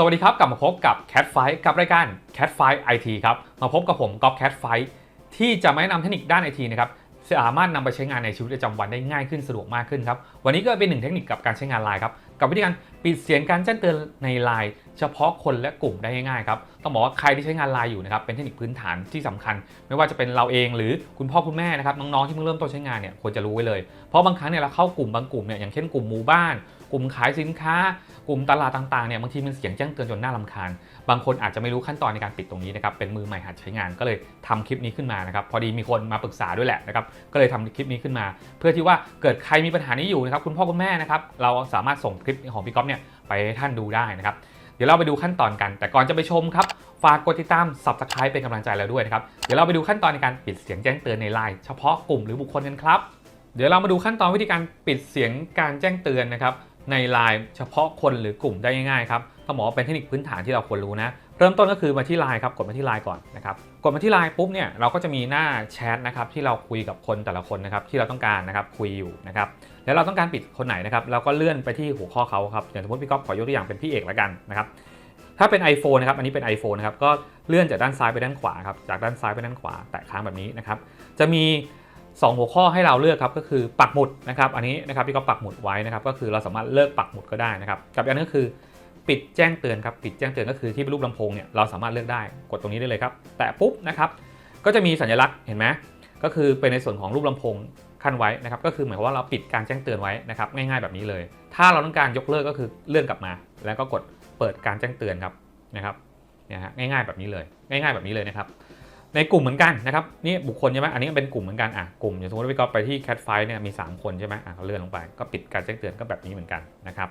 สวัสดีครับ กลับมาพบกับ Cat Fight กับรายการ Cat Fight IT ครับ มาพบกับผมก๊อฟ Cat Fight ที่จะมาแนะนำเทคนิคด้านไอทีนะครับสามารถนำไปใช้งานในชีวิตประจำวันได้ง่ายขึ้นสะดวกมากขึ้นครับ วันนี้ก็เป็นหนึ่งเทคนิคกับการใช้งานไลน์ครับ กับวิธีการปิดเสียงการแจ้งเตือนในไลน์เฉพาะคนและกลุ่มได้ง่ายๆครับ ต้องบอกว่าใครที่ใช้งานไลน์อยู่นะครับ เป็นเทคนิคพื้นฐานที่สำคัญ ไม่ว่าจะเป็นเราเองหรือคุณพ่อคุณแม่นะครับ น้องๆที่เพิ่งเริ่มต้นใช้งานเนี่ยควรจะรู้ไว้เลย เพราะบางครั้งเนี่ยเราเข้ากลุ่มบางกลุ่มเนี่ยอย่างเช่นกลุ่มหมู่บ้าน กลุ่มขายสินค้า กลุ่มตลาดต่างๆเนี่ยบางทีมันเสียงแจ้งเตือนจนน่ารำคาญ บางคนอาจจะไม่รู้ขั้นตอนในการปิดตรงนี้นะครับ เป็นมือใหม่หัดใช้งานก็เลยทำคลิปนี้ขึ้นมานะครับ พอดีมีคนมาปรึกษาด้วยแหละนะครับ ก็เลยทำคลิปนี้ขึ้นมา เพื่อที่ว่าเกิดใครมีปัญหานี้อยู่นะครับคุณพ่อคุณแม่นะครับเราสามารถส่งคลิปของพี่ก๊อฟเนี่ยไปให้ท่านดูได้นะครับ เดี๋ยวเราไปดูขั้นตอนกัน แต่ก่อนจะไปชมครับ ฝากกดติดตาม subscribe เป็นกำลังใจเราด้วยนะครับ เดี๋ยวเราไปดูขั้นตอนในการปิดเสียงแจ้งเตือนในไลน์เฉพาะกลุ่มหรือบุคคลกันครับ เดี๋ยวเรามาดูขั้นตอนวิธีการปิดเสียงการแจ้งเตือนนะครับในไลน์เฉพาะคนหรือกลุ่มได้ง่ายๆครับต้องบอกว่าเป็นเทคนิคพื้นฐานที่เราควรรู้นะ เริ่มต้นก็คือมาที่ไลน์ครับกดมาที่ไลน์ก่อนนะครับกดมาที่ไลน์ปุ๊บเนี่ยเราก็จะมีหน้าแชทนะครับที่เราคุยกับคนแต่ละคนนะครับที่เราต้องการนะครับคุยอยู่นะครับแล้วเราต้องการปิดคนไหนนะครับเราก็เลื่อนไปที่หัวข้อเขาครับอย่างสมมติพี่ก๊อฟขอยกตัวอย่างเป็นพี่เอกแล้วกันนะครับถ้าเป็น iPhone นะครับอันนี้เป็น iPhone นะครับก็เลื่อนจากด้านซ้ายไปด้านขวาครับจากด้านซ้ายไปด้านขวาแตะค้างแบบนี้นะครับจะมี 2 หัวข้อให้เราเลือกครับก็คือปักหมุดนะครับอันนี้นะครับพี่ก็ปักหมุดไว้นะครับก็คือเราสามารถเลิกปักหมุดก็ได้นะครับกับอันนึงก็คือ ปิดแจ้งเตือนครับปิดแจ้งเตือนก็คือที่เป็นรูปลำโพงเนี่ยเราสามารถเลือกได้กดตรงนี้ได้เลยครับ แตะปุ๊บนะครับก็จะมีสัญลักษณ์เห็นไหมก็คือเป็นในส่วนของรูปลำโพงขั้นไว้นะครับก็คือหมายความว่าเราปิดการแจ้งเตือนไว้นะครับง่ายๆแบบนี้เลย ถ้าเราต้องการยกเลิกก็คือเลื่อนกลับมา แล้วก็กดเปิดการแจ้งเตือนครับนะครับเนี่ยฮะง่ายๆแบบนี้เลย ง่าย ๆแบบนี้เลยนะครับในกลุ่มเหมือนกันนะครับนี่บุคคลใช่ไหมอันนี้เป็นกลุ่มเหมือนกันอะกลุ่มอย่างสมมติว่าพี่ก๊อฟไปที่ cat f i เนี่ยมี 3 คนใช่ไหมอะเขาเลื่อนลงไปก็ปิดการแจ้งเตือนก็แบบนี้เหมือนกันนะครับ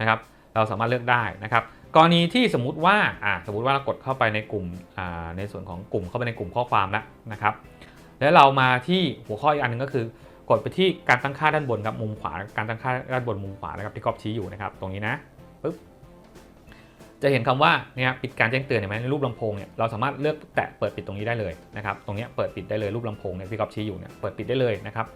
นะครับ เราสามารถเลือกได้นะครับกรณีที่สมมุติว่าอะสมมติว่าเรากดเข้าไปในกลุ่มอ่าในส่วนของกลุ่มเข้าไปในกลุ่มข้อความแล้วนะครับ แล้วเรามาที่หัวข้ออีกอันหนึงก็คือกดไปที่การตั้งค่าด้านบนครับมุมขวาการตั้งค่าด้านบนมุมขวานะครับที่ก๊อฟชี้อยู่นะครับ ตรงนี้นะปึ๊บจะเห็นคำว่าเนี่ยปิดการแจ้งเตือนเห็นไหมในรูปลำโพงเนี่ยเราสามารถเลือกแตะเปิดปิดตรงนี้ได้เลยนะครับตรงนี้เปิดปิดได้เลยรูปลำโพงเนี่ยที่ก๊อฟชี้อยู่เนี่ยเปิดปิดได้เลยนะครับ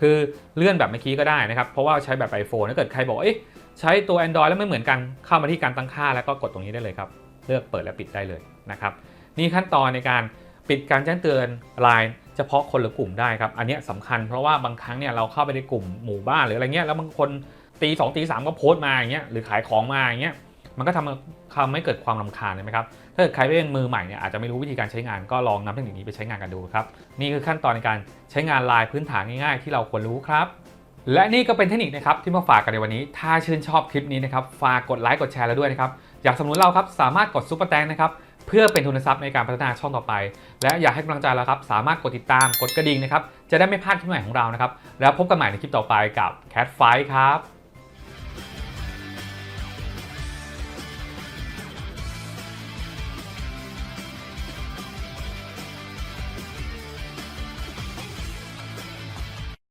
คือเลื่อนแบบเมื่อกี้ก็ได้นะครับ เพราะว่าใช้แบบ iPhone ถ้าเกิดใครบอกเอ๊ะ ใช้ตัว Android แล้วไม่เหมือนกันเข้ามาที่การตั้งค่าแล้วก็กดตรงนี้ได้เลยครับ เลือกเปิดและปิดได้เลยนะครับนี่ขั้นตอนในการปิดการแจ้งเตือนไลน์เฉพาะคนหรือกลุ่มได้ครับ อันนี้ยสำคัญเพราะว่าบางครั้งเนี่ยเราเข้าไปในกลุ่มหมู่บ้านหรืออะไรเงี้ยแล้วบางคนตีสองตีสามก็โพสต์มาอย่างเงี้ยหรือขายของมาอย่างเงี้ยมันก็ทำทำให้เกิดความรำคาญใช่ไหมครับถ้าเกิดใครเป็นมือใหม่เนี่ยอาจจะไม่รู้วิธีการใช้งานก็ลองนำเทคนิคนี้ไปใช้งานกันดูครับนี่คือขั้นตอนในการใช้งานไลน์พื้นฐานง่ายๆ ที่เราควรรู้ครับ และนี่ก็เป็นเทคนิคนะครับที่มาฝากกันในวันนี้ ถ้าชื่นชอบคลิปนี้นะครับฝากกดไลค์กดแชร์แล้วด้วยนะครับ อยากสนับสนุนเราครับสามารถกดซุปเปอร์แตงนะครับเพื่อเป็นทุนทรัพย์ในการพัฒนาช่องต่อไป และอยากให้กำลังใจเราครับ สามารถกดติดตามกดกระดิ่งนะครับจะได้ไม่พลาดคลิปใหม่ของเรานะครับแล้วพบกันใหม่ในคลิปต่อไปกับ Cat Fight ครับ